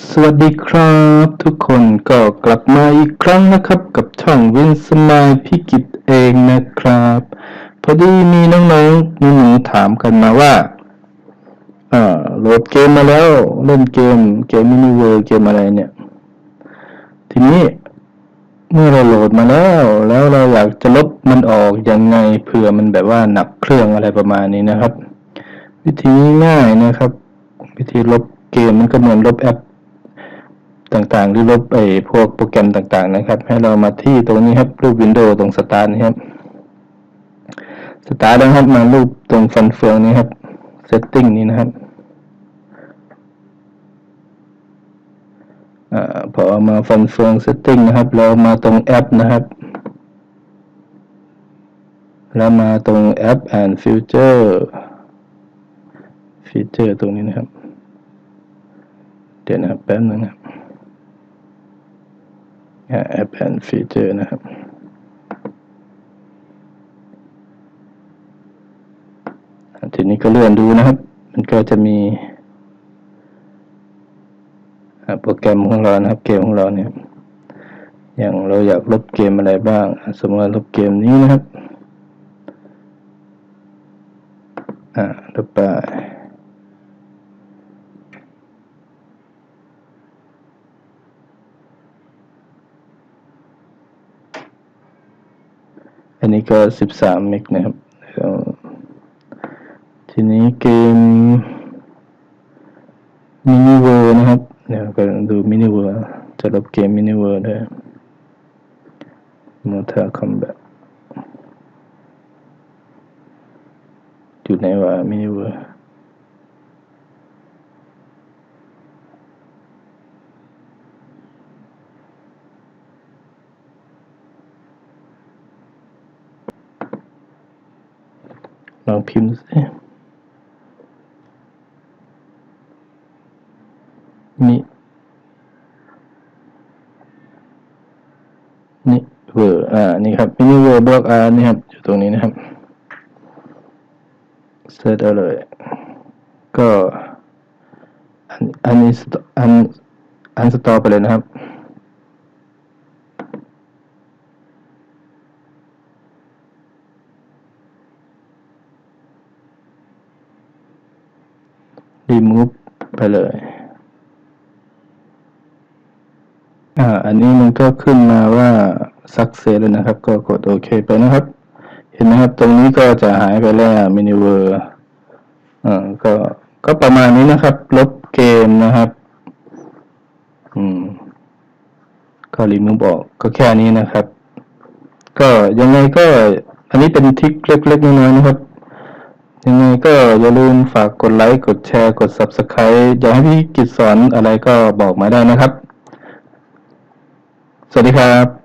สวัสดีครับทุกคนก็กลับมาอีกครั้งนะครับ กับช่องวินสมายพิกิตเองนะครับ พอดีมีน้องๆหนูๆถามกันมาว่าโหลดเกมมาแล้วเล่นเกมเกมมินิเวิร์เกมอะไรเนี่ย ทีนี้เมื่อเราโหลดมาแล้ว แล้วเราอยากจะลบมันออกยังไงเผื่อมันแบบว่าหนักเครื่องอะไรประมาณนี้นะครับ วิธีง่ายนะครับ วิธีลบเกมมันก็เหมือนลบแอป ต่างๆ หรือลบไอ้พวกโปรแกรมต่างๆนะครับ ให้เรามาที่ตรงนี้ครับรูปวินโดว์ตรงสตาร์ทนี่ครับสตาร์ทนะครับมารูปตรงฟันเฟืองนี้ครับเซตติ้งนี้นะครับอ่าพอมาฟันเฟืองเซตติ้งนะครับ เรามาตรงแอปนะครับแล้วมาตรงแอป and future ฟีเจอร์ตรงนี้นะครับ เดี๋ยวนะครับแป๊บนึงนะครับ แอป and feature นะครับทีนี้ก็เลื่อนดูนะครับ มันก็จะมีโปรแกรมของเรานะครับ เกมของเราเนี่ย อย่างเราอยากลบเกมอะไรบ้าง สมมติลบเกมนี้นะครับ อ่าลบไป อันนี้ก็สิบสามเมกนะครับ ทีนี้เกมมินิเวอร์นะครับ เดี๋ยวก็ดูมินิเวอร์จะลบเกมมินิเวอร์ด้มอเตอร์คอมแบทอยู่ไหนวะมินิเวอร์ ลองพิมพ์ดูสิมินิเวอร์อ่า นี่ครับมินิเวอร์บล็อกอาร์นี่ครับ อยู่ตรงนี้นะครับเซิร์ชเอาเลย ก็อันอันนี้อันอันสตอไปเลยนะครับ remove ไปเลยอ่าอันนี้มันก็ขึ้นมาว่า success แล้วนะครับ ก็กดโอเคไปนะครับ เห็นไหมครับ ตรงนี้ก็จะหายไปแล้วมินิเวอร์อ่าก็ก็ประมาณนี้นะครับ ลบเกมนะครับ อืม ก็รีมูฟออกก็แค่นี้นะครับ ก็ยังไงก็ อันนี้เป็นทริคเล็กๆน้อยๆนะครับ ยังไงก็อย่าลืมฝากกดไลค์ กดแชร์ กด Subscribe อยากให้พี่กิจสอนอะไรก็บอกมาได้นะครับ สวัสดีครับ